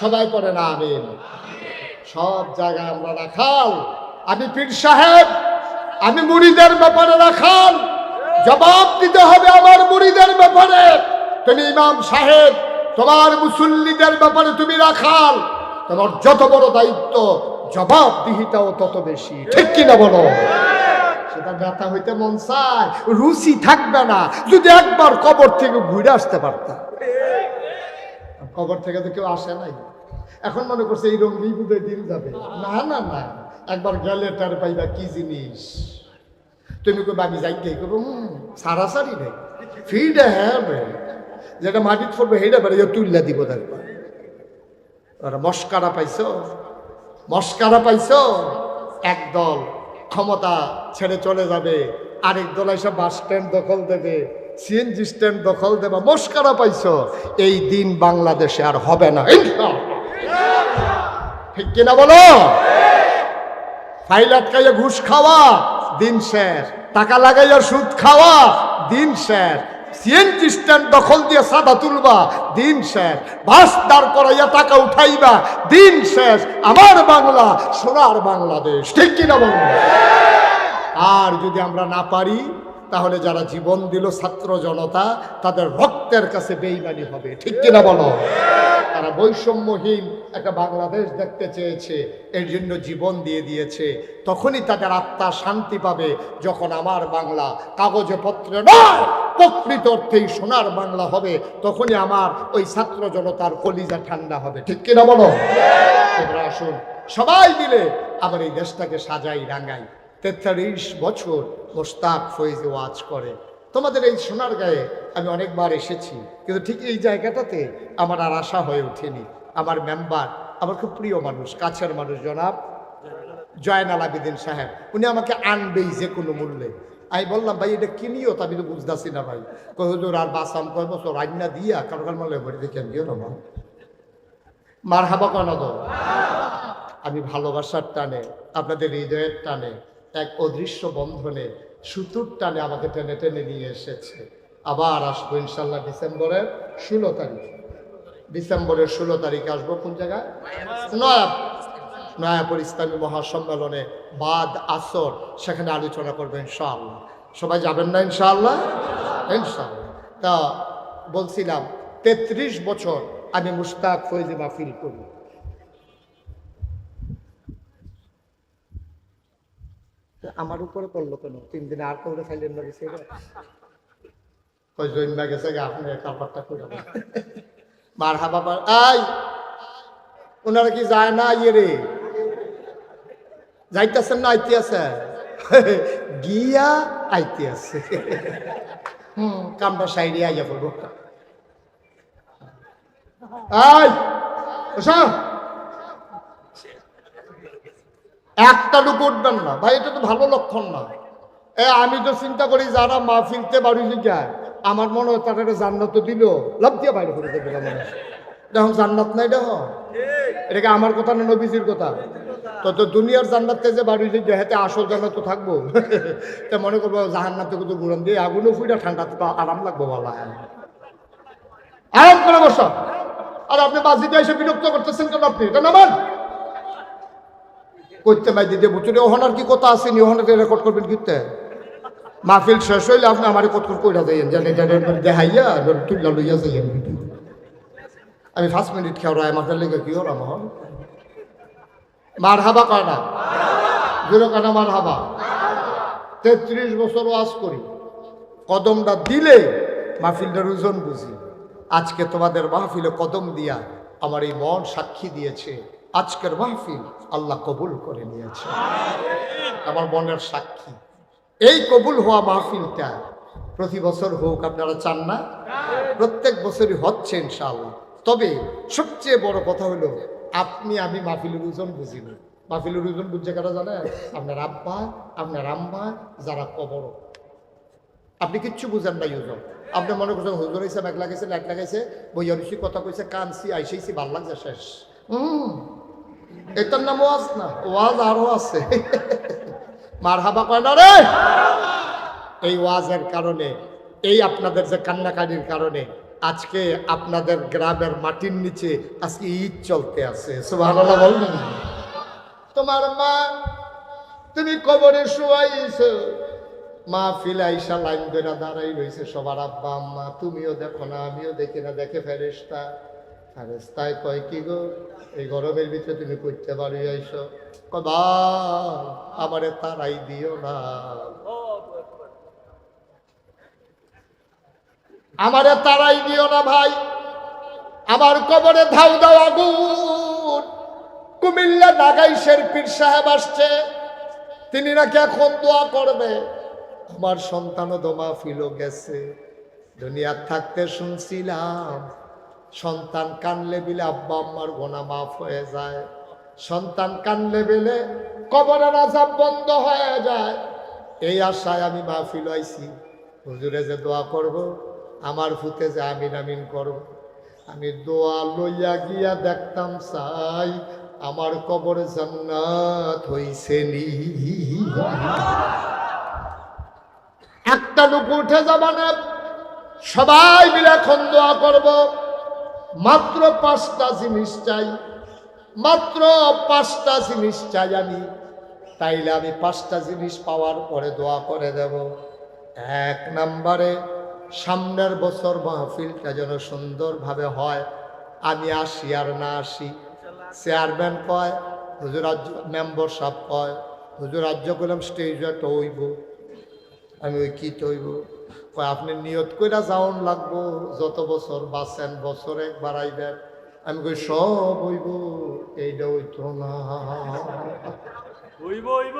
সবাই পড়ে না, আমিন। সব জায়গায় আমরা রাখাল। আমি পীর সাহেব, আমি মুড়িদের ব্যাপারে রাখাল। জবাব দিতে হবে আমার মুড়িদের ব্যাপারে। তুমি ইমাম সাহেব, তোমার মুসল্লিদের ব্যাপারে তুমি রাখাল। তোমার যত বড় দায়িত্ব, জবাবদিহিতাও তত বেশি। ঠিক কিনা বলো? সেটা ব্যথা হইতে মন চায়। রুচি থাকবে না। যদি একবার কবর থেকে ঘুরে আসতে পারতাম। কবর থেকে তো কেউ আসে নাই। এখন মনে করছে এই রঙেই বুধে দিন যাবে। না না না। একবার গেলে তার পাইবা কি জিনিস? তুমি কই আমি যাই কে করব সারাসারি নেই ফিডে হ্যাঁ। যেটা মাটিত পড়বে হেটা বেড়ে তুললা দিব দেখবা ওরা মস্কারা পাইছো? মস্কারা পাইছ? একদল ক্ষমতা ছেড়ে চলে যাবে। আরেক দল এসে বাস স্ট্যান্ড দখল দেবে। সিএনজি স্ট্যান্ড দখল দেবে মস্কারা পাইছো। এই দিন বাংলাদেশে আর হবে না। ঠিক কিনা বলো? ফাইল আটকাইয়া ঘুষ খাওয়া, দিন শেষ। টাকা লাগাইয়া সুদ খাওয়া, দিন শেষ। সিএনজি স্ট্যান্ড দখল দিয়ে সাদা তুলবা, দিন শেষ। বাস দাঁড় করাইয়া টাকা উঠাইবা, দিন শেষ। আমার বাংলা, সোনার বাংলাদেশ। ঠিক কিনা বলব আর যদি আমরা না পারি তাহলে যারা জীবন দিল ছাত্র জনতা, তাদের রক্তের কাছে বেইমানি হবে। ঠিক কিনা বলো? তারা বৈষম্যহীন একটা বাংলাদেশ দেখতে চেয়েছে, এর জন্য জীবন দিয়ে দিয়েছে। তখনই তাদের আত্মা শান্তি পাবে যখন আমার বাংলা কাগজে পত্রে নয়, প্রকৃত অর্থেই সোনার বাংলা হবে। তখনই আমার ওই ছাত্র জনতার কলিজা ঠান্ডা হবে। ঠিক কিনা বলো? আসুন, সবাই মিলে আবার এই দেশটাকে সাজাই, রাঙাই। তেতাল্লিশ বছর মোস্তাক ফয়েজ ওয়াজ করে। তোমাদের এই সোনার গায়ে আমি অনেকবার এসেছি, কিন্তু ঠিক এই জায়গাটাতে আমার আর আশা হয়ে ওঠেনি। আমার মেম্বার, আমার খুব প্রিয় মানুষ, কাছের মানুষ জনাব জয়নাল আবিদিন সাহেব, উনি আমাকে আনবেই যে কোনো মূল্যে। আমি বললাম, ভাই, এটা কিনিও তা আমি তো বুঝতেছি না ভাই। কই, হুজুর, আর বাসাম কয় বছর? রান্না দিয়া কারও কার মনে ভরে দেখে দিও না মার হাবা কনা আমি ভালোবাসার টানে, আপনাদের হৃদয়ের টানে এক অদৃশ্য বন্ধনে সুতুর টানে আমাকে টেনে টেনে নিয়ে এসেছে। আবার আসব ইনশাল্লাহ ডিসেম্বরের ষোলো তারিখ। ডিসেম্বরের ষোলো তারিখে আসব কোন জায়গায়? নয়া নয়াপুর ইসলামী মহাসম্মেলনে বাদ আসর, সেখানে আলোচনা করব ইনশাআল্লাহ। সবাই যাবেন না ইনশাআল্লাহ? ইনশাআল্লাহ। তা বলছিলাম, তেত্রিশ বছর আমি মুশতাক ফৈজি মাহফিল করি। আমার উপরে পড়ল কেন? তিন দিন আর করে? খাইলেন না গেছে গেছে গা, আপনি কাপড়টা করে মার হাবা পার আই ওনারা কি যায় না ইয়ে রে? যাইতেছেন না আইতে আছে? গিয়া আইতে আছে। হুম, কামটা সাইডে আইয়া পড়ব। আই একটা লুক উঠবেন না। ভাই, এটা তো ভালো লক্ষণ না। এ, আমি তো চিন্তা করি যারা মাহফিলতে বাড়ি যায় আমার মনে হয় তারা একটা জান্নাত দিল। লাভ দিয়ে বাইরে করে দেবে মনে দেখুন, জান্নাত নাই দেখ। এটাকে আমার কথা না নবীজির কথা? তো তো দুনিয়ার জান্নাতে যে বাড়ি যে হেতে আসল জান্নাত তো থাকব। তা মনে করব জাহান্নাতে কত গুড়ান দিয়ে আগুনও ফুইটা ঠান্ডাতে তো আরাম লাগবো বলা। আরাম করে বসো। আর আপনি বাজিতে এসে বিরক্ত করতেছেন কেন আপনি? এটা নামান। করতে পাই দিদি বুঝলি ওহনার কি কথা আছে নি? ওহনাকে রেকর্ড করবেন কিতে? মাহফিল শেষ হইলে আপনি আমার কত কইরা যাইয়েন জানে জানে দেখাইয়া তুললা লইয়া যাইয়েন আমি পাঁচ মিনিট খেয়াল রায় মাথার লেগে কি ওরা মহন মার হাবা কয় না জোরে কানা মার হাবা তেত্রিশ বছর ওয়াজ করি। কদমটা দিলে মাহফিলটার ওজন বুঝি। আজকে তোমাদের মাহফিলে কদম দিয়া আমার এই মন সাক্ষী দিয়েছে। আজকের মাহফিল আল্লাহ কবুল করে নিয়েছে। আমার মনের সাক্ষী। এই কবুল হওয়া মাহফিলটা প্রতি বছর হোক আপনারা চান না, প্রত্যেক বছরই হচ্ছে ইনশাআল্লাহ। তবে সবচেয়ে বড় কথা হলো, আপনি, আমি মাহফিলের ওজন বুঝি না। মাহফিলের ওজন বুঝছে কারা জানেন? আপনার আব্বা, আপনার আম্মা, যারা কবর। আপনি কিচ্ছু বুঝেন না ইউজন আপনি মনে করছেন, হুজুর হয়েছে এক লাগাইছে এক লাগাইছে বইয়ারিসি কথা কইছে, কানছি আইসেছি ভালো লাগছে, শেষ। হুম। এটার নাম ওয়াজ না, ওয়াজ আরও আছে। মার হাবা কয় না রে? এই ওয়াজের কারণে, এই আপনাদের যে কান্নাকাটির কারণে আজকে আপনাদের গ্রামের মাটির নিচে আজকে ঈদ চলতে আছে। তোমার মা, তুমি কবরে শুয়াইছো। মা ফিলাইসা লাইন ধরে দাঁড়াই রয়েছে সবার আব্বা, আম্মা, তুমিও দেখো না, আমিও দেখি না, দেখে ফেরেস্তা ফেরেস্তায় কয় কি গো? এই গরমের ভিতরে তুমি করতে পারি আইসো কবা আমারে তারাই দিও না। আমারে তারাই দিও না ভাই। আমার কবরে ধাউ দাও আগুন। কুমিল্লা নাগাইশের পীর সাহেব আসছে। তিনি নাকি এখন দোয়া করবে। আমার সন্তানও দমা ফিলো গেছে। দুনিয়ার থাকতে শুনছিলাম সন্তান কানলে বিলে আব্বা আম্মার গোনা মাফ হয়ে যায়। সন্তান কানলে বিলে কবরের আজাব বন্ধ হয়ে যায়। এই আশায় আমি মাহফিল আইছি। হুজুরে যে দোয়া করব, আমার ফুতে যে আমিন আমিন করব। আমি দোয়া লইয়া গিয়া দেখতাম চাই আমার কবর জান্নাত হইছে নি। একটা লোক উঠে যাবা না সবাই মিলে এখন দোয়া করব। মাত্র পাঁচটা জিনিস চাই, মাত্র পাঁচটা জিনিস চাই আমি। তাইলে আমি পাঁচটা জিনিস পাওয়ার পরে দোয়া করে দেব। এক নম্বরে, সামনের বছর মাহফিলটা যেন সুন্দরভাবে হয়। আমি আসি আর না আসি। চেয়ারম্যান কয়, হুজুর রাজ্য মেম্বার সাহেব কয়, হুজুর রাজ্য করলাম স্টেজ একটা হইব আমি ওই কী তৈব? কয়, আপনি নিয়ত কইরা যাওন লাগবো, যত বছর বাঁচেন বছর একবার আইবেন। আমি কই, সব হইব, এইটা হইতো না। হইব হইব।